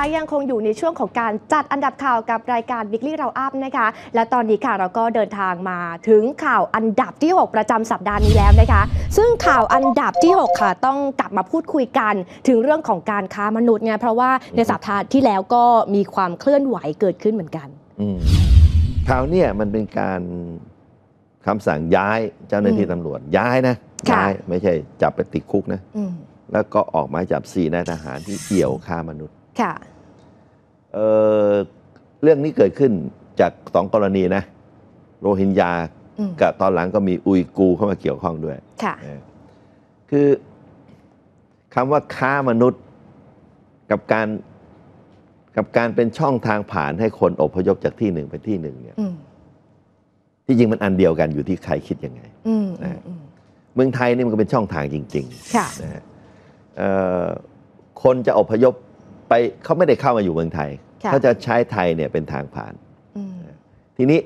คะยังคงอยู่ในช่วงของการจัดอันดับข่าวกับรายการ Weekly เราอัพนะคะ และตอนนี้ค่ะเราก็เดินทางมาถึงข่าวอันดับที่ 6 ประจำสัปดาห์นี้แล้วนะคะ ซึ่งข่าวอันดับที่ 6 ค่ะต้องกลับมาพูดคุยกันถึงเรื่องของการค้ามนุษย์ไงเพราะว่าในสัปดาห์ที่แล้วก็มีความเคลื่อนไหวเกิดขึ้นเหมือนกัน อืมคราวเนี้ยมันเป็นการคำสั่งย้ายเจ้าหน้าที่อืมตำรวจย้ายนะค่ะ ย้ายไม่ใช่จับไปติดคุกนะ อืม แล้วก็ออกหมายจับสี่นายทหารที่เกี่ยวค้ามนุษย์ ค่ะเออเรื่องนี้เกิดขึ้นจากสองกรณีนะ โรฮิงญาอืมกับตอนหลังก็มีอุยกูร์เข้ามาเกี่ยวข้องด้วย ค่ะเออคือคำว่าค้ามนุษย์กับการกับการเป็นช่องทางผ่านให้คนอพยพจากที่หนึ่งไปที่หนึ่งเนี่ยอืมที่จริงมันอันเดียวกันอยู่ที่ใครคิดยังไงอืมอืมอืมเมืองไทยนี่มันก็เป็นช่องทางจริงค่ะๆนะฮะเอ่อคนจะอพยพ ไปเขาไม่ได้เข้ามาอยู่เมืองไทยค่ะเขาจะใช้ไทยเนี่ยเป็นทางผ่านอืมทีนี้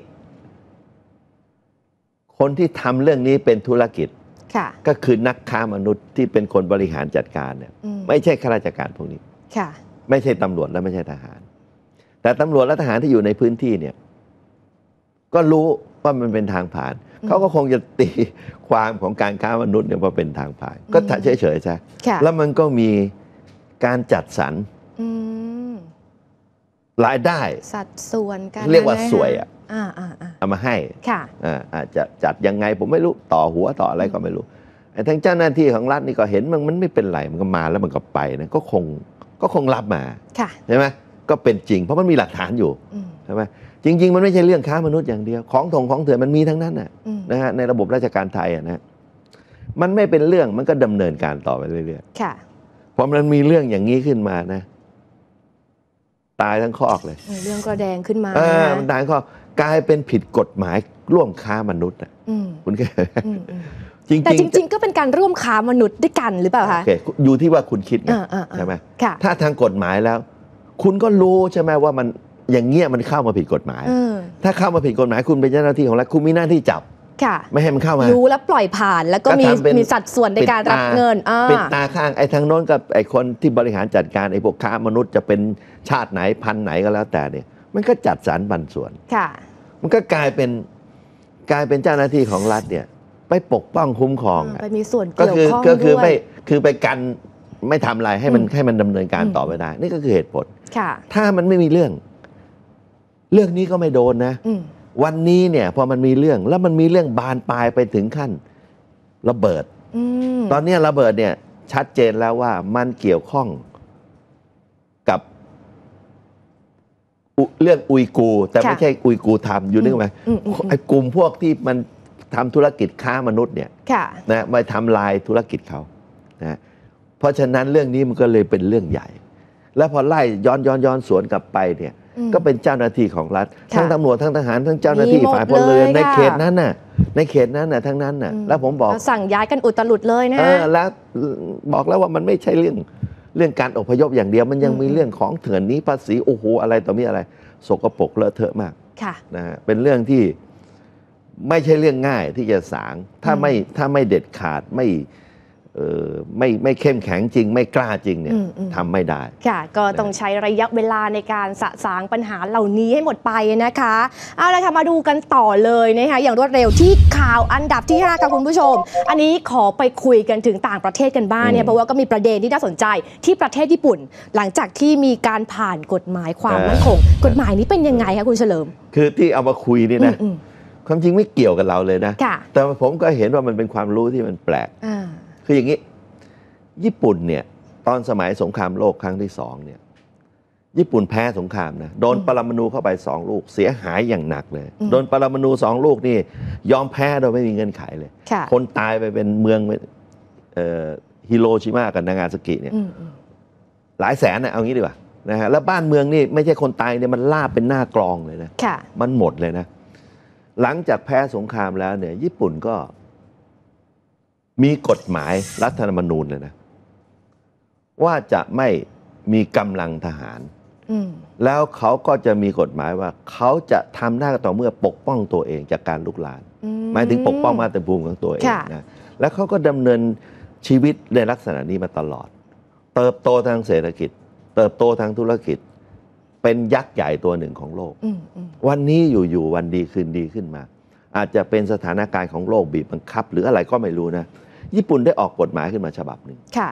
คนที่ทำเรื่องนี้เป็นธุรกิจค่ะก็คือนักค้ามนุษย์ที่เป็นคนบริหารจัดการเนี่ยอืมไม่ใช่ข้าราชการพวกนี้ค่ะไม่ใช่ตำรวจและไม่ใช่ทหาร แต่ตำรวจและทหารที่อยู่ในพื้นที่เนี่ย ก็รู้ว่ามันเป็นทางผ่านอืมเขาก็คงจะตีความของการค้ามนุษย์เนี่ยว่าเป็นทางผ่าน ก็อืมเฉยๆใช่ค่ะแล้วมันก็มีการจัดสรร อืมรายได้สัดส่วนกันเรียกว่านะสวยอะอ่าอ่าอ่าเอามาให้ค่ะอ่าอาจจะจัดยังไงผมไม่รู้ต่อหัวต่ออะไรก็ไม่รู้ไอ้ทั้งเจ้าหน้าที่ของรัฐนี่ก็เห็นมันมันไม่เป็นไรมันก็มาแล้วมันก็ไปนะก็คงก็คงรับมาค่ะใช่ไหมก็เป็นจริง เพราะมันมีหลักฐานอยู่อืมใช่ไหมจริง ๆ มันไม่ใช่เรื่องค้ามนุษย์อย่างเดียว ของถงของเถื่อนมันมีทั้งนั้นน่ะอืมนะฮะในระบบราชการไทยอะนะมันไม่เป็นเรื่องมันก็ดำเนินการต่อไปเรื่อยค่ะๆพอมันมีเรื่องอย่างนี้ขึ้นมานะ ตายทั้งคอกเลย เรื่องกระแดงขึ้นมาเออนะมันตายทั้งคอกกลายเป็นผิดกฎหมายร่วมค้ามนุษย์น่ะอืมคุณเคยอืมอืมจริงๆแต่จริง ๆ ก็เป็นการร่วมค้ามนุษย์ด้วยกันหรือเปล่าคะโอเคอยู่ที่ว่าคุณคิดไงอ่าอ่าอ่าใช่ไหมค่ะถ้าทางกฎหมายแล้ว คุณก็รู้ใช่ไหมว่ามันอย่างเงี้ยมันเข้ามาผิดกฎหมายเออถ้าเข้ามาผิดกฎหมายคุณเป็นเจ้าหน้าที่ของรัฐคุณมีหน้าที่จับ ค่ะไม่ให้มันเข้ามารู้แล้วปล่อยผ่านแล้วก็ก็มีทำเป็นมีสัดส่วนในการรับปิดตาเงินอ่าเป็นตาข้างไอ้ทางโน้นกับไอ้คนที่บริหารจัดการไอ้พวกค้ามนุษย์จะเป็นชาติไหนพันธุ์ไหนก็แล้วแต่เนี่ย มันก็จัดสรรปันส่วนค่ะ มันก็กลายเป็นกลายเป็นเจ้าหน้าที่ของรัฐเนี่ย ไปปกป้องคุ้มครองอะไปมีส่วนก็เกี่ยวคือข้องก็คือด้วยไม่คือไปกันไม่ทำอะไรให้มันอืมให้มันดำเนินการอืมต่อไปได้ นี่ก็คือเหตุผลค่ะ ถ้ามันไม่มีเรื่อง เรื่องนี้ก็ไม่โดนนะอืม วันนี้เนี่ยพอมันมีเรื่องแล้วมันมีเรื่องบานปลายไปถึงขั้นระเบิดอืมตอนเนี้ยระเบิดเนี่ยชัดเจนแล้วว่ามันเกี่ยวข้องกับอุเรื่องอุยกูร์แต่ไม่ใช่อุยกูร์ทำอยู่นึกไหมอืมอืมอืมไอ้กลุ่มพวกที่มันทำธุรกิจค้ามนุษย์เนี่ยค่ะนะมาทำลายธุรกิจเขานะเพราะฉะนั้นเรื่องนี้มันก็เลยเป็นเรื่องใหญ่ แล้วพอไล่ย้อนย้อนย้อนสวนกลับไปเนี่ยอืม ก็เป็นเจ้าหน้าที่ของรัฐค่ะทั้งตำรวจทั้งทหารทั้งเจ้าหน้าที่มีหมดฝ่ายพลเรือนเลยในค่ะเขตนั้นน่ะ ในเขตนั้นน่ะทั้งนั้นน่ะอืมแล้วผมบอกแล้วสั่งย้ายกันอุตลุดเลยนะเออแล้วบอกแล้วว่ามันไม่ใช่เรื่องเรื่องการอพยพอย่างเดียวมันยังอืมมีเรื่องของเถื่อนนี้ภาษีโอ้โหอะไรต่อมีอะไร สกปรกเลอะเทอะมากค่ะนะฮะเป็นเรื่องที่ไม่ใช่เรื่องง่ายที่จะสางถ้าอืมไม่ถ้าไม่เด็ดขาดไม่เออ ไม่ไม่เข้มแข็งจริง ไม่กล้าจริงเนี่ยอืมอืมทำไม่ได้ ค่ะ ก็ต้องใช้ระยะเวลาในการสะสางปัญหาเหล่านี้ให้หมดไปนะคะเอาละค่ะมาดูกันต่อเลยนะคะอย่างรวดเร็วที่ข่าวอันดับที่5ค่ะคุณผู้ชม อันนี้ขอไปคุยกันถึงต่างประเทศกันบ้างเนี่อืยมเพราะว่าก็มีประเด็นที่น่าสนใจที่ประเทศญี่ปุ่น หลังจากที่มีการผ่านกฎหมายความเออมั่นคง กฎหมายนี้เป็นยังไงคะคุณเฉลิม คือที่เอามาคุยนี่นะอืมความจริงไม่เกี่ยวกับเราเลยนะๆค่ะแต่ผมก็เห็นว่ามันเป็นความรู้ที่มันแปลกอ่า คืออย่างนี้ ญี่ปุ่นเนี่ยตอนสมัยสงครามโลกครั้งที่สองเนี่ยญี่ปุ่นแพ้สงครามนะโดนอืมปรมาณูเข้าไปสองลูกเสียหายอย่างหนักเลยอืมโดนปรมาณูสองลูกนี่ยอมแพ้โดยไม่มีเงื่อนไขเลยค่ะคนตายไปเป็นเมืองเอ่อฮิโรชิมากับนางาซากิเนี่ยอืมอืมหลายแสนนะเอางี้ดีกว่านะฮะแล้วบ้านเมืองนี่ไม่ใช่คนตายเนี่ยมันลาบเป็นหน้ากลองเลยนะค่ะมันหมดเลยนะ หลังจากแพ้สงครามแล้วเนี่ย ญี่ปุ่นก็ มีกฎหมายรัฐธรรมนูญเลยนะ ว่าจะไม่มีกำลังทหารอืมแล้วเขาก็จะมีกฎหมายว่า เขาจะทำได้ก็ต่อเมื่อปกป้องตัวเองจากการลุกลานอืหมายถึงปกป้องมาตรภูมิของตัวเองค่ะนะแล้วเขาก็ดำเนินชีวิตในลักษณะนี้มาตลอด เติบโตทางเศรษฐกิจ เติบโตทางธุรกิจ เป็นยักษ์ใหญ่ตัวหนึ่งของโลกอืมอืมวันนี้อยู่ๆวันดีคืนดีขึ้นมา อาจจะเป็นสถานการณ์ของโลกบีบบังคับ หรืออะไรก็ไม่รู้นะ ญี่ปุ่นได้ออกกฎหมายขึ้นมาฉบับหนึ่งค่ะ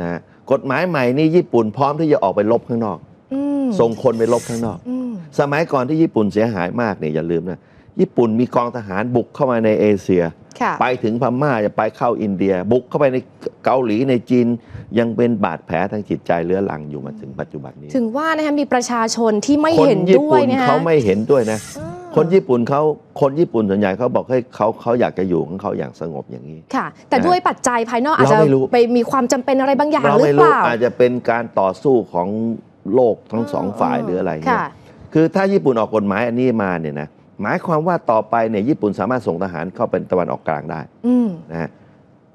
นะฮะกฎหมายใหม่นี้ญี่ปุ่นพร้อมที่จะออกไปลบข้างนอกอืมส่งคนไปลบข้างนอกอืมสมัยก่อนที่ญี่ปุ่นเสียหายมากเนี่ยอย่าลืมนะญี่ปุ่นมีกองทหารบุกเข้ามาในเอเชียค่ะไปถึงพม่าจะไปเข้าอินเดีย บุกเข้าไปในเกาหลีในจีน ยังเป็นบาดแผลทางจิตใจเรื้อรังอยู่มาถึงปัจจุบันนี้ ถึงว่านะคะมีประชาชนที่ไม่คนเห็นญี่ด้วปุ่ยนนะคะเขาไม่เห็นด้วยนะอ่า คนญี่ปุ่นเขาคนญี่ปุ่นส่วนใหญ่เขาบอกให้ยเขาเขาอยากจะอยู่ของเขาอย่างสงบอย่างนี้ค่ะ แต่นะด้วยปัจจัยภายนอกอาจจะเราไม่รู้ไปมีความจำเป็นอะไรบางอย่างเราหรือไม่เปรู้ล่าอาจจะเป็นการต่อสู้ของโลกทั้งสองฝ่ายหรืออะไรเงี้ยค่ะคือถ้าญี่ปุ่นออกกฎหมายอันนี้มาเนี่ยนะหมายความว่าต่อไปเนี่ยญี่ปุ่นสามารถส่งทหารเข้าเป็นตะวันออกกลางได้อืมนะฮะ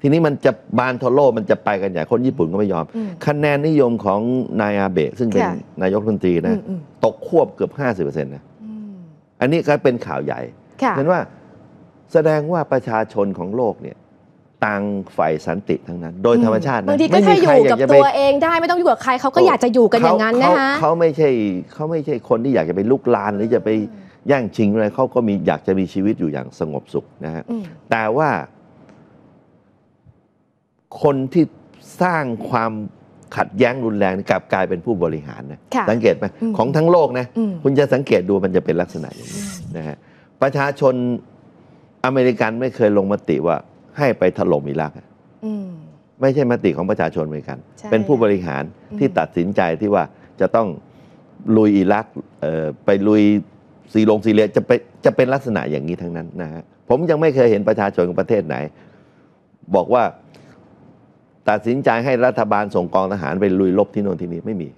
ทีนี้มันจะบานทอโลมันจะไปกันใหญ่คนญี่ปุ่นก็ไม่ยอมอืมคะแนนนิยมของนายอาเบะซึ่งเป็นค่ะนายกรัฐมนตรีอืนะมอืมตกควบเกือบ 50%นะ อืมอันนี้ก็เป็นข่าวใหญ่ค่ะเห็นว่าแสดงว่าประชาชนของโลกเนี่ยต่างฝ่ายสันติทั้งนั้น โดยธรรมชาตินะบางทีก็ไม่แค่มีอใครยู่อยากับกจะไปตัวเองได้ไม่ต้องอยู่กับใครเขาก็อยากจะอยู่กันอย่างนั้นเขนะคะเขาไม่ใช่เขาไม่ใช่คนที่อยากจะไปลุกลานหรือจะไปแย่งชิงอะไรเขาก็มีอยากจะมีชีวิตอยู่อย่างสงบสุขนะฮะอืมแต่ว่า คนที่สร้างความ ขัดแย้งรุนแรงกลับกลายเป็นผู้บริหารนะค่ะสังเกตไหมอืมของทั้งโลกนะอืมคุณจะสังเกตดูมันจะเป็นลักษณะอย่างนี้นะฮะประชาชนอเมริกันไม่เคยลงมติว่าให้ไปถล่มอิรักอะอืมไม่ใช่มติของประชาชนอเมริกันใช่เป็นผู้บริหารอืมที่ตัดสินใจที่ว่าจะต้องลุยอิรักเอ่อไปลุยซีลงซีเรียจะไปจะเป็นลักษณะอย่างนี้ทั้งนั้นนะฮะผมยังไม่เคยเห็นประชาชนของประเทศไหน บอกว่า ตัดสินใจให้รัฐบาลส่งกองทหารไปลุยลบที่โน่นที่นี่ไม่มี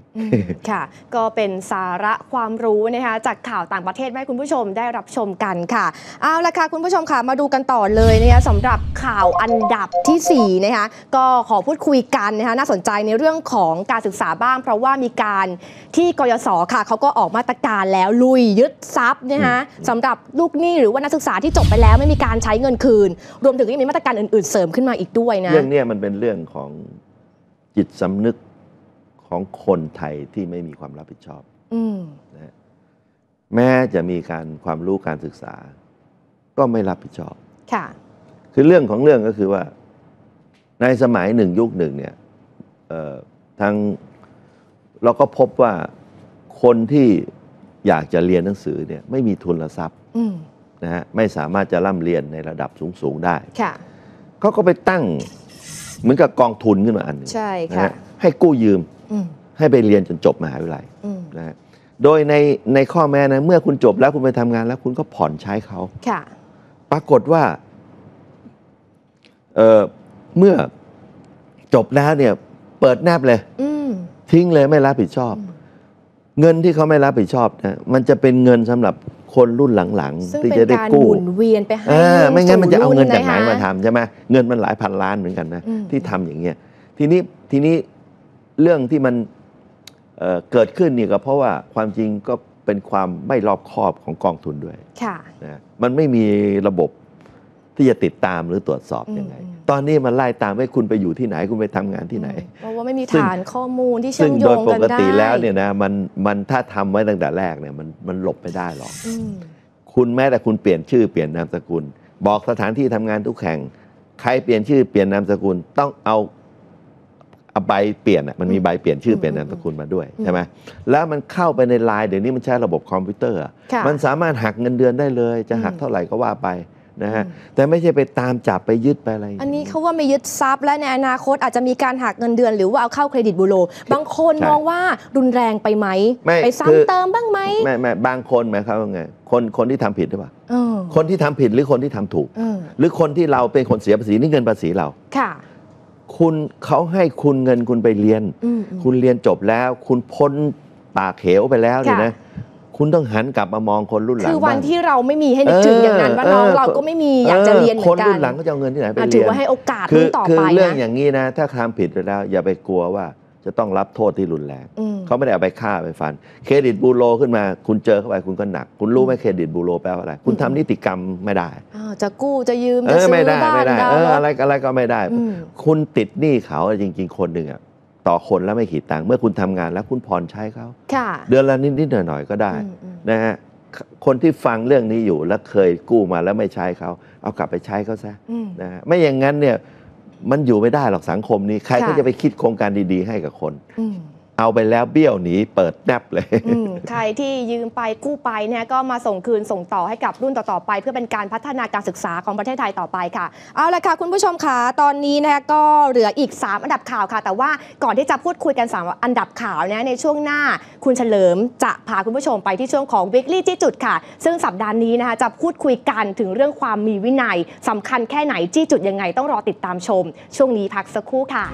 ค่ะ ก็เป็นสาระความรู้นะคะจากข่าวต่างประเทศให้คุณผู้ชมได้รับชมกันค่ะเอาละค่ะคุณผู้ชมค่ะมาดูกันต่อเลยนะคะสำหรับข่าวอันดับทีสี่4นะคะก็ขอพูดคุยกันนะคะน่าสนใจในเรื่องของการศึกษาบ้าง เพราะว่ามีการที่กยศค่ะเขาก็ออกมาตรการแล้วลุยยึดทรัพย์นะคะสำหรับลูกหนี้หรือว่านักศึกษาที่จบไปแล้วไม่มีการใช้เงินคืน รวมถึงยังมีมาตรการอื่นๆ เสริมขึ้นมาอีกด้วยนะเรื่องนี้มันเป็นเรื่องของจิตสำนึก ของคนไทยที่ไม่มีความรับผิดชอบอืมนะฮะแม้จะมีการความรู้การศึกษา ก็ไม่รับผิดชอบ ค่ะ คือเรื่องของเรื่องก็คือว่า ในสมัยหนึ่งยุคหนึ่งเนี่ยเอ่อทางเราก็พบว่าคนที่อยากจะเรียนหนังสือเนี่ยไม่มีทุนทรัพย์อืมนะฮะไม่สามารถจะร่ำเรียนในระดับสูง ๆ ได้ค่ะเขาก็ไปตั้งเหมือนกับกองทุนขึ้นมาอันหนึงใช่นะค่ะฮะให้กู้ยืมอืม ให้ไปเรียนจนจบมหาวิทยาลัยอืมนะฮะโดยในในข้อแม้นะเมื่อคุณจบแล้วคุณไปทำงานแล้วคุณก็ผ่อนใช้เขา ค่ะ ปรากฏว่าเอ่อเมื่อจบแล้วเนี่ยเปิดแนบเลย อืม ทิ้งเลยไม่รับผิดชอบ อืมเงินที่เขาไม่รับผิดชอบนะมันจะเป็นเงินสำหรับคนรุ่นหลังซึ่งๆ ที่เป็นจะได้การหกู้มุนเวียนไปให้เออไม่งั้นมันจะเอาเงินสู่จากไหนรุ่มาะคะทำใช่ไหมเงินมันหลายพันล้านเหมือนกันนะอืมที่ทำอย่างเงี้ยทีนี้ทีนี้ เรื่องที่มันเอ่อเกิดขึ้นนี่ก็เพราะว่าความจริงก็เป็นความไม่รอบคอบของกองทุนด้วยค่ะนะมันไม่มีระบบที่จะติดตามหรือตรวจสอบอืมยังไงอืมตอนนี้มันไล่ตามให้คุณไปอยู่ที่ไหนคุณไปทำงานที่ไหนเพราะว่าไม่มีซึ่งฐานข้อมูลที่เชื่ซึ่องมโยโดยงปกันกได้ติแล้วเนี่ยนะมันมันถ้าทำไว้ตั้งแต่แรกเนี่ยมันมันหลบไม่ได้หรอกอืมคุณแม้แต่คุณเปลี่ยนชื่อเปลี่ยนนามสกุล บอกสถานที่ทำงานทุกแห่ง ใครเปลี่ยนชื่อเปลี่ยนนามสกุลต้องเอาเอา ใบเปลี่ยนอะมันมีใบเปลี่ยนชื่อเปลี่ยนนามสกุลมาด้วยใช่ไหมแล้วมันเข้าไปในไลน์เดี๋ยวนี้มันใช้ระบบคอมพิวเตอร์อะค่ะมันสามารถหักเงินเดือนได้เลย จะหักอืมเท่าไหร่ก็ว่าไปนะฮะอืมแต่ไม่ใช่ไปตามจับไปยึดไปอะไร อันนี้เขาว่าไม่ยึดทรัพย์และในอนาคตอาจจะมีการหักเงินเดือน หรือว่าเอาเข้าเครดิตบูโร บางคนใช่มองว่ารุนแรงไปไหมไม่ไปคือซ้ำเติมบ้างไหมไม่ไม่บางคนหมายความว่าไงคนคนที่ทำผิดหรือเปล่าเออคนที่ทำผิดหรือคนที่ทำถูกเออหรือคนที่เราเป็นคนเสียภาษีนี่เงินภาษีเราค่ะ คุณเขาให้คุณเงินคุณไปเรียนอืมอืมคุณเรียนจบแล้ว คุณพ้นปากเหวไปแล้วเนี่ยค่ะนะคุณต้องหันกลับมามองคนรุ่นหลังคือวันบ้างที่เราไม่มีให้นึกถึงอย่างนั้นว่าน้องเราก็ไม่มีอยากจะเรียนเหมืคอนนกัรุ่นนหลังก็จะเอาเงินที่ไหนไปอะเรีถือยนว่าให้โอกาสคืรุ่นต่อคือไปเรื่องนะอย่างนี้นะ ถ้าทำผิดไปแล้ว อย่าไปกลัวว่า จะต้องรับโทษที่รุนแรงอืมเขาไม่ได้เอาไปฆ่าไปฟัน เครดิตบูโรขึ้นมา คุณเจอเข้าไปคุณก็หนัก คุณรู้ไหมเครดิตบูโรแปลว่าอะไร คุณทำนิติกรรมไม่ได้อ้าวจะกู้จะยืมเอจะอซื้ไม่อได้บ้านไม่ได้ดาวเอน์อรถอะไรอะไรก็ไม่ได้อืมคุณติดหนี้เขาจริง ๆ คนหนึ่งอะต่อคนแล้วไม่ขีดตังค์เมื่อคุณทำงานแล้วคุณผ่อนใช้เขาค่ะเดือนละนิดๆหน่อยๆก็ได้อืมอืมนะฮะคนที่ฟังเรื่องนี้อยู่แล้วเคยกู้มาแล้วไม่ใช้เขาเอากลับไปใช้เขาซะอืมนะฮะไม่อย่างนั้นเนี่ย มันอยู่ไม่ได้หรอกสังคมนี้ ใครค่ะก็จะไปคิดโครงการดี ๆ ให้กับคนอืม เอาไปแล้วเบี้ยวหนีเปิดแนบเลย ใครที่ยืมไปกู้ไปเนี่ยก็มาส่งคืนส่งต่อให้กับรุ่นต่อๆไป เพื่อเป็นการพัฒนาการศึกษาของประเทศไทยต่อไปค่ะ เอาละค่ะ คุณผู้ชมค่ะ ตอนนี้นะคะก็เหลืออีก 3 อันดับข่าวค่ะ แต่ว่าก่อนที่จะพูดคุยกัน 3 อันดับข่าวเนี่ยในช่วงหน้าคุณเฉลิมจะพาคุณผู้ชมไปที่ช่วงของ Weekly จี้จุดค่ะ ซึ่งสัปดาห์นี้นะคะจะพูดคุยกันถึงเรื่องความมีวินัยสำคัญแค่ไหนจี้จุดยังไงต้องรอติดตามชม ช่วงนี้พักสักครู่ค่ะ